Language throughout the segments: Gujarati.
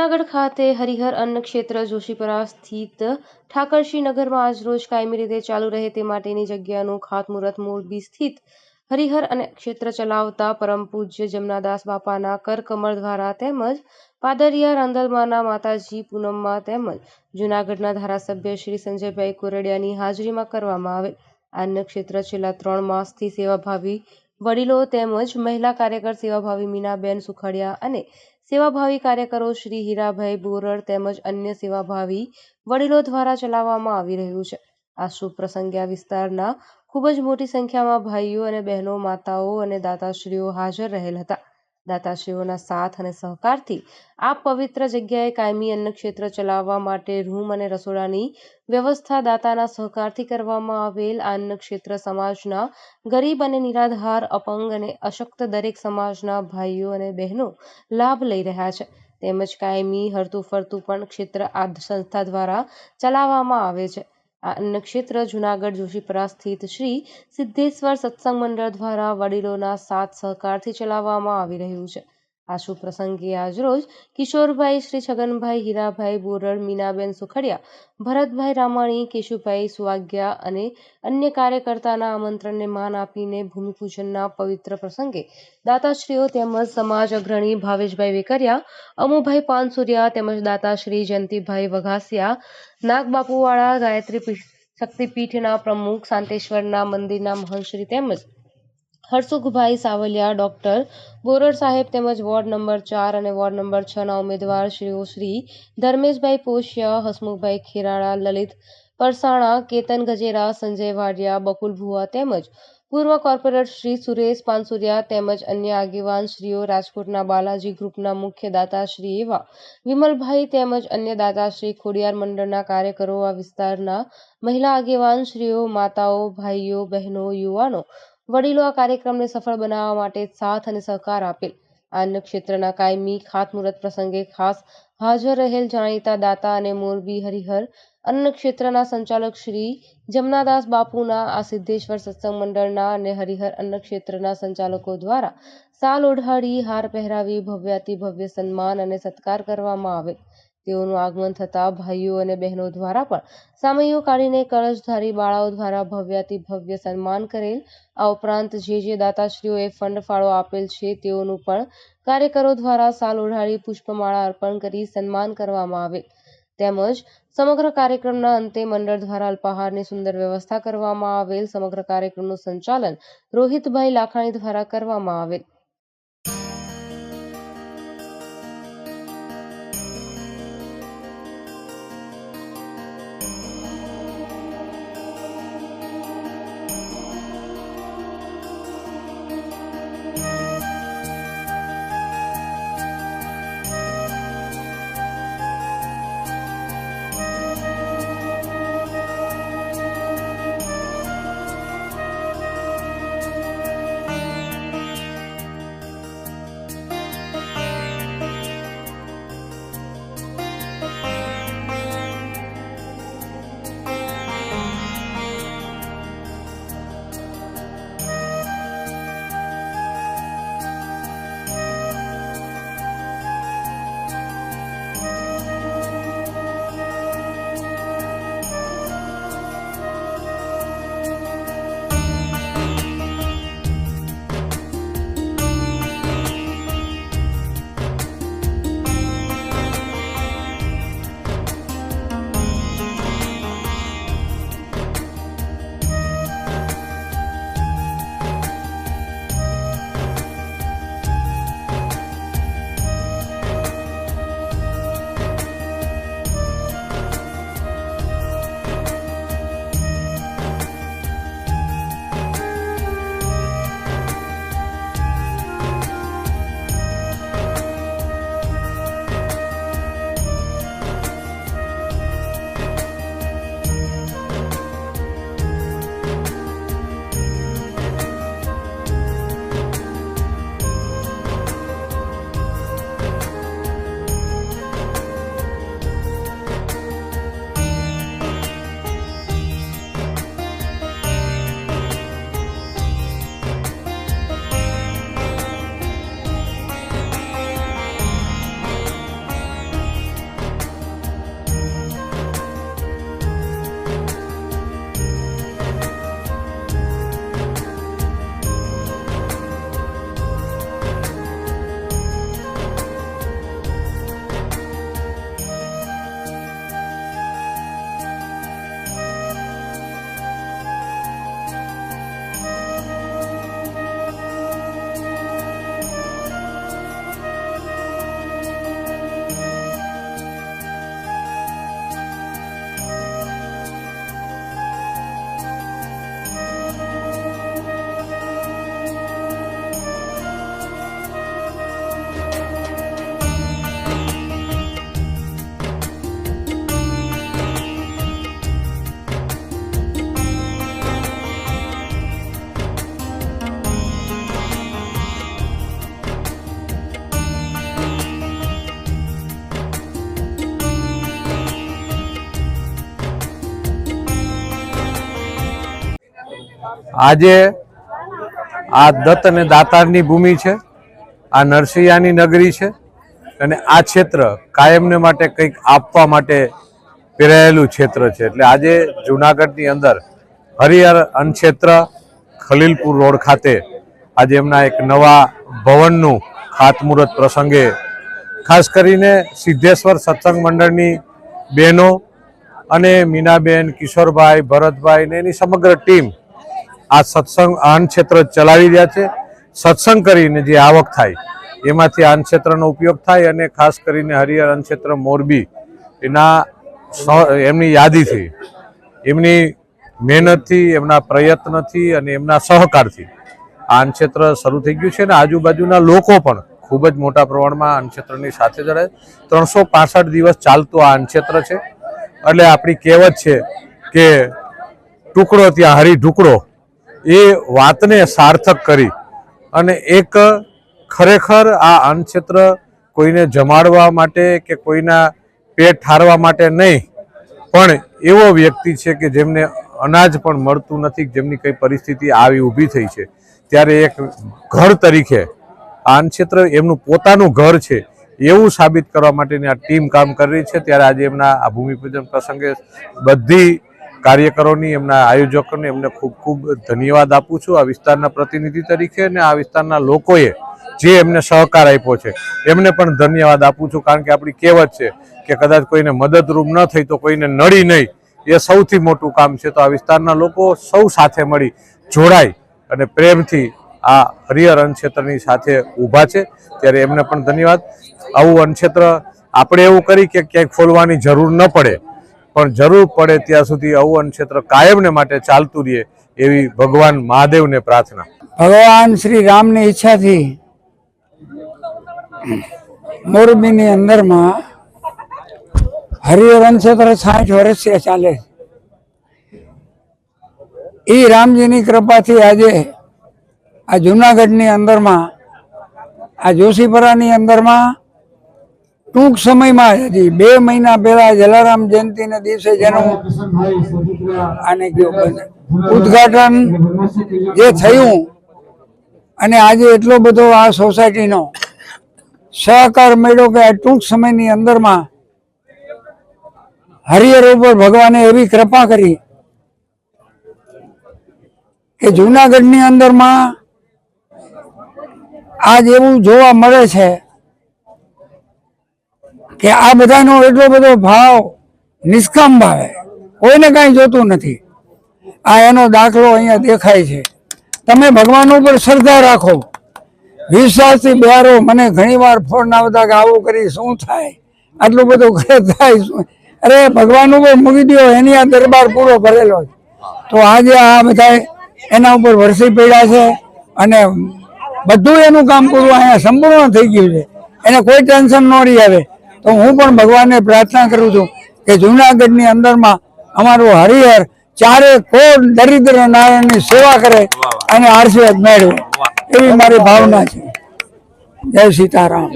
જૂનાગઢ ખાતે હરિહર અન્ન ક્ષેત્ર જોશીપરા સ્થિત ઠાકરશી નગરમાં આજરોજ કાયમી રીતે ચાલુ રહે તે માટેની જગ્યાનું ખાતમુહૂર્ત મોરબી સ્થિત હરિહર અન્ન ક્ષેત્ર ચલાવતા પરમ પૂજ્ય જમનાદાસ બાપાના કરકમળ દ્વારા તેમજ પાદરિયા રાંદલમાના માતાજી પૂનમમાં તેમજ જૂનાગઢના ધારાસભ્ય શ્રી સંજયભાઈ કોરડિયાની હાજરીમાં કરવામાં આવેલ. અન્ન ક્ષેત્ર છેલ્લા ત્રણ માસથી સેવાભાવી વડીલો તેમજ મહિલા કાર્યકર સેવાભાવી મીનાબેન સુખડિયા અને સેવાભાવી કાર્યકરો શ્રી હીરાભાઈ બોરડ તેમજ અન્ય સેવાભાવી વડીલો દ્વારા ચલાવવામાં આવી રહ્યું છે. આ શુભ પ્રસંગે આ વિસ્તારના ખૂબ જ મોટી સંખ્યામાં ભાઈઓ અને બહેનો, માતાઓ અને દાતાશ્રીઓ હાજર રહેલ હતા. દાતાશ્રીઓના સાથ અને સહકારથી આ પવિત્ર જગ્યાએ કાયમી અન્ન ક્ષેત્ર ચલાવવા માટે રૂમ અને રસોડાની વ્યવસ્થા દાતાના સહકારથી કરવામાં આવેલ આ અન્ન ક્ષેત્ર સમાજના ગરીબ અને નિરાધાર, અપંગ અને અશક્ત દરેક સમાજના ભાઈઓ અને બહેનો લાભ લઈ રહ્યા છે. તેમજ કાયમી હરતું ફરતું પણ ક્ષેત્ર આ સંસ્થા દ્વારા ચલાવવામાં આવે છે. આ અન્ન ક્ષેત્ર જૂનાગઢ જોશીપરા સ્થિત શ્રી સિદ્ધેશ્વર સત્સંગ મંડળ દ્વારા વડીલોના સાથ સહકારથી ચલાવવામાં આવી રહ્યું છે. આ શુભ પ્રસંગે આજરોજ કિશોરભાઈ, શ્રી છગનભાઈ, હીરાભાઈ, બોરડ, મીનાબેન સુખડિયા, ભરતભાઈ રામાણી, કેશુભાઈ સુવાગ્યા અને અન્ય કાર્યકર્તાના આમંત્રણને માન આપીને ભૂમિપૂજનના પવિત્ર પ્રસંગે દાતાશ્રીઓ તેમજ સમાજ અગ્રણી ભાવેશભાઈ વેકરિયા, અમુભાઈ પાનસુરિયા તેમજ દાતાશ્રી જયંતિભાઈ વઘાસિયા, નાગબાપુવાળા ગાયત્રી શક્તિપીઠના પ્રમુખ શાંતેશ્વરના મંદિરના મહંશ્રી તેમજ હરસુખભાઈ સાવલિયા, ડૉક્ટર બોરડ સાહેબ તેમજ વોર્ડ નંબર ચાર અને વોર્ડ નંબર છના ઉમેદવાર શ્રીઓ શ્રી ધર્મેશભાઈ પોશિયા, હસમુખભાઈ ખેરાળા, લલિત પરસાણા, કેતન ગજેરા, સંજય વાડિયા, બકુલ ભુવા તેમજ પૂર્વ કોર્પોરેટર શ્રી સુરેશ પાનસુરિયા તેમજ અન્ય આગેવાન શ્રીઓ રાજકોટના બાલાજી ગ્રુપના મુખ્ય દાતાશ્રી એવા વિમલભાઈ તેમજ અન્ય દાતાશ્રી ખોડિયાર મંડળના કાર્યકરો આ વિસ્તારના મહિલા આગેવાન શ્રીઓ, માતાઓ, ભાઈઓ, બહેનો, યુવાનો વડીલો આ કાર્યક્રમને સફળ બનાવવા માટે સાથ અને સહકાર આપેલ. આ અન્ન ક્ષેત્રના કાયમી ખાતમુહૂર્ત પ્રસંગે ખાસ હાજર રહેલ જાણીતા દાતા અને મોરબી હરિહર અન્ન ક્ષેત્રના સંચાલક શ્રી જમનાદાસ બાપુના આ સિદ્ધેશ્વર સત્સંગ મંડળના અને હરિહર અન્ન ક્ષેત્રના સંચાલકો દ્વારા સાલ ઓઢાડી હાર પહેરાવી ભવ્યાતિ ભવ્ય સન્માન અને સત્કાર કરવામાં આવેલ. તેઓનું આગમન થતાં ભાઈઓ અને બહેનો દ્વારા પણ સામયો કાઢીને કળશધારી બાળાઓ દ્વારા ભવ્યાતિ ભવ્ય સન્માન કરેલ. આ ઉપરાંત જે જે દાતાશ્રીઓએ ફંડ ફાળો આપેલ છે તેઓનું પણ કાર્યકરો દ્વારા સાલ ઓઢાડી પુષ્પમાળા અર્પણ કરી સન્માન કરવામાં આવેલ તેમજ સમગ્ર કાર્યક્રમના અંતે મંડળ દ્વારા અલ્પાહારની સુંદર વ્યવસ્થા કરવામાં આવેલ. સમગ્ર કાર્યક્રમનું સંચાલન રોહિતભાઈ લાખાણી દ્વારા કરવામાં આવેલ. આજે આ દત્ત અને દાતારની ભૂમિ છે, આ નરસિંહાની નગરી છે અને આ ક્ષેત્ર કાયમને માટે કંઈક આપવા માટે પહેરાયેલું ક્ષેત્ર છે. એટલે આજે જુનાગઢની અંદર હરિહર અનક્ષેત્ર ખલીલપુર રોડ ખાતે આજે એમના એક નવા ભવનનું ખાતમુહૂર્ત પ્રસંગે ખાસ કરીને સિદ્ધેશ્વર સત્સંગ મંડળની બહેનો અને મીનાબેન, કિશોરભાઈ, ભરતભાઈ ને એની સમગ્ર ટીમ આ સત્સંગ આન ક્ષેત્ર ચલાવી રહ્યા છે. સત્સંગ કરીને જે આવક થાય, એમાંથી આન ક્ષેત્રનો ઉપયોગ થાય અને ખાસ કરીને હરિહર અન્ન ક્ષેત્ર મોરબી, એના એમની યાદીથી, એમની મહેનતથી, એમના પ્રયત્નથી અને એમના સહકારથી આ ક્ષેત્ર શરૂ થઈ ગયું છે અને આજુબાજુના લોકો પણ ખૂબ જ મોટા પ્રમાણમાં અન્ન ક્ષેત્રની સાથે જોડાય ત્રણસો પાસઠ દિવસ ચાલતું આ ક્ષેત્ર છે. એટલે આપણી કહેવત છે કે ટુકડો ત્યાં હરી ઢુકડો એ વાતને સાર્થક કરી અને એક ખરેખર આ અન્ન ક્ષેત્ર કોઈને જમાડવા માટે કે કોઈના પેટ ઠારવા માટે નહીં, પણ એવો વ્યક્તિ છે કે જેમને અનાજ પણ મળતું નથી જેમની કઈ પરિસ્થિતિ આવી ઊભી થઈ છે. ત્યારે એક ઘર તરીકે આ અન્ન ક્ષેત્ર એમનું પોતાનું ઘર છે એવું સાબિત કરવા માટેની આ ટીમ કામ કરી રહી છે. ત્યારે આજે એમના આ ભૂમિપૂજન પ્રસંગે બધી કાર્યકરોની, એમના આયોજકોને એમને ખૂબ ખૂબ ધન્યવાદ આપું છું આ વિસ્તારના પ્રતિનિધિ તરીકે અને આ વિસ્તારના લોકોએ જે એમને સહકાર આપ્યો છે, એમને પણ ધન્યવાદ આપું છું કારણ કે આપણી કહેવત છે કે કદાચ કોઈને મદદરૂપ ન થઈ તો કોઈને નડી નહીં. એ સૌથી મોટું કામ છે. તો આ વિસ્તારના લોકો સૌ સાથે મળી જોડાય અને પ્રેમથી આ હરિહર અન્નક્ષેત્રની સાથે ઊભા છે. ત્યારે એમને પણ ધન્યવાદ. આવું અન્નક્ષેત્ર આપણે એવું કરી કે ક્યાંક ખોલવાની જરૂર ન પડે. પણ જરૂર પડે ત્યાં સુધી આવું અન્નક્ષેત્ર કાયમને માટે ચાલતું રહે એવી ભગવાન મહાદેવને પ્રાર્થના. ભગવાન શ્રી રામની ઈચ્છાથી મોરબીની અંદરમાં હરિહર ક્ષેત્ર સાઠ વર્ષથી ચાલે. એ રામજીની કૃપાથી આજે આ જુનાગઢની અંદરમાં, આ જોશીપરાની અંદરમાં ટૂંક સમયમાં હજી બે મહિના પહેલા જલારામ જયંતિના દિવસે જેનું આને કયો ઉદ્ઘાટન જે થયું અને આજે એટલો બધો આ સોસાયટીનો સહકાર મળ્યો કે આ ટૂંક સમયની અંદરમાં હરિહર ઉપર ભગવાને એવી કૃપા કરી કે જુનાગઢની અંદરમાં આજ એવું જોવા મળે છે કે આ બધાનો એટલો બધો ભાવ નિષ્કામ ભાવે. કોઈને કાંઈ જોતું નથી. આ એનો દાખલો અહીંયા દેખાય છે. તમે ભગવાન ઉપર શ્રદ્ધા રાખો. વિશ્વાસથી બહારો, મને ઘણીવાર ફોન આવતા કે આવું કરી શું થાય? આટલું બધું ઘરે થાય અરે ભગવાન ઉપર મૂકી દો એની આ દરબાર પૂરો ભરેલો છે. તો આજે આ બધા એના ઉપર વરસી પડ્યા છે અને બધું એનું કામ પૂરું અહીંયા સંપૂર્ણ થઈ ગયું છે. એને કોઈ ટેન્શન ન રહી આવે. તો હું પણ ભગવાનને પ્રાર્થના કરું છું કે જુનાગઢની અંદરમાં અમારું હરિહર ચારે કોણ દરિદ્ર નારાયણની સેવા કરે અને આશીર્વાદ મેળવે. એવી મારી ભાવના છે. જય સીતારામ.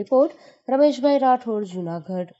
રિપોર્ટ રમેશભાઈ રાઠોડ જુનાગઢ.